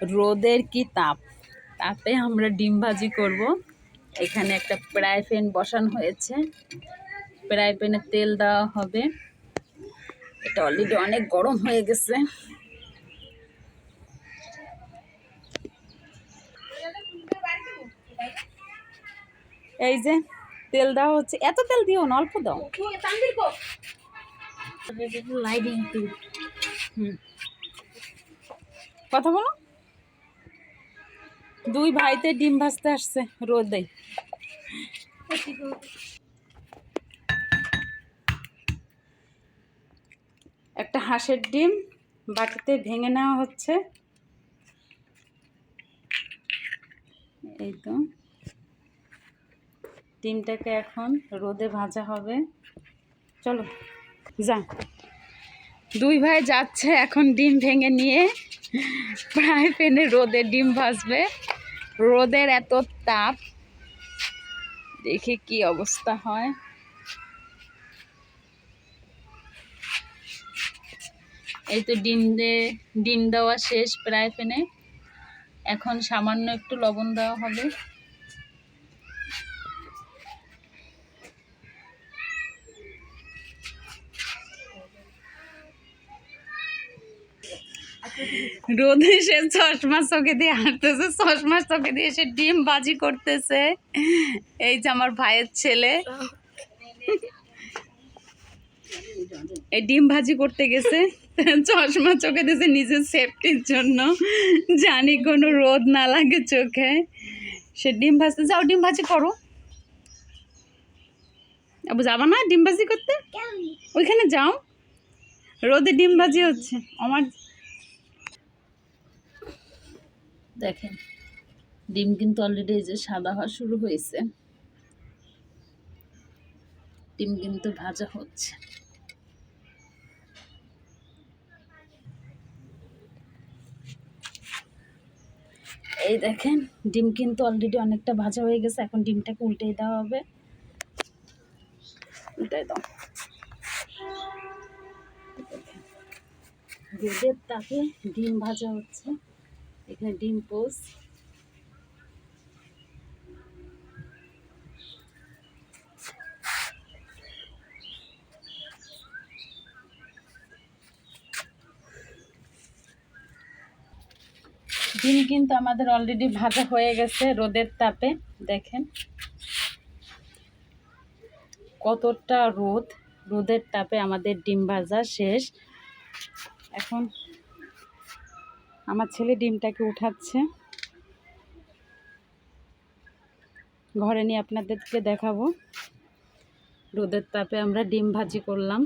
রোদের কি তাপ? তাপে আমরা ডিম ভাজি করব। এখানে একটা ফ্রাই প্যান বসানো হয়েছে। ফ্রাই প্যানে তেল দেওয়া হবে। এটা অলরেডি অনেক গরম হয়ে গেছে। এই যে তেল দেওয়া হচ্ছে। এত তেল দিও না, অল্প দাও। কথা বলো। দুই ভাইতে ডিম ভাজতে আসছে রোদে একটা হাঁসের ডিম বাটিতে ভেঙে নেওয়া হচ্ছে। এই তো। ডিমটাকে এখন রোদে ভাজা হবে। চলো, যা। দুই ভাই যাচ্ছে এখন ডিম ভেঙে নিয়ে। ফ্রাই প্যানে রোদে ডিম ভাজবে। রোদের এত তাপ, দেখে কি অবস্থা হয়। এই তো ডিম দে, ডিম দেওয়া শেষ প্রায় ফেনে। এখন সামান্য একটু লবণ দেওয়া হবে। রোদে সে চশমা চোখে দিয়ে হাঁটতেছে চশমা চোখে দিয়ে সে ডিম বাজি করতেছে। এই যে আমার ভাইয়ের ছেলে। এই ডিম ভাজি করতে গেছে চশমা চোখে দিয়েছে নিজের সেফটির জন্য। জানি কোনো রোদ না লাগে চোখে। সে ডিম ভাজতে যাও ডিম ভাজি করো। আবু যাবা না ডিম ভাজি করতে? ওইখানে যাও। রোদে ডিম ভাজি হচ্ছে। আমার দেখেন, ডিম কিন্তু অলরেডি যে সাদা হওয়া শুরু হয়েছে। ডিম কিন্তু ভাজা হচ্ছে। এই দেখেন, ডিম কিন্তু অলরেডি অনেকটা ভাজা হয়ে গেছে, এখন ডিমটাকে উল্টে দেওয়া হবে। উল্টাই দাও। রোদের তাকে ডিম ভাজা হচ্ছে। এখানে ডিম পোস ডিম কিন্তু আমাদের অলরেডি ভাজা হয়ে গেছে রোদের তাপে, দেখেন। কতটা রোদ, রোদের তাপে আমাদের ডিম ভাজা শেষ। এখন আমার ছেলে ডিমটাকে উঠাচ্ছে। ঘরে নিয়ে আপনাদেরকে দেখাবো। রোদের তাপে আমরা ডিম ভাজি করলাম।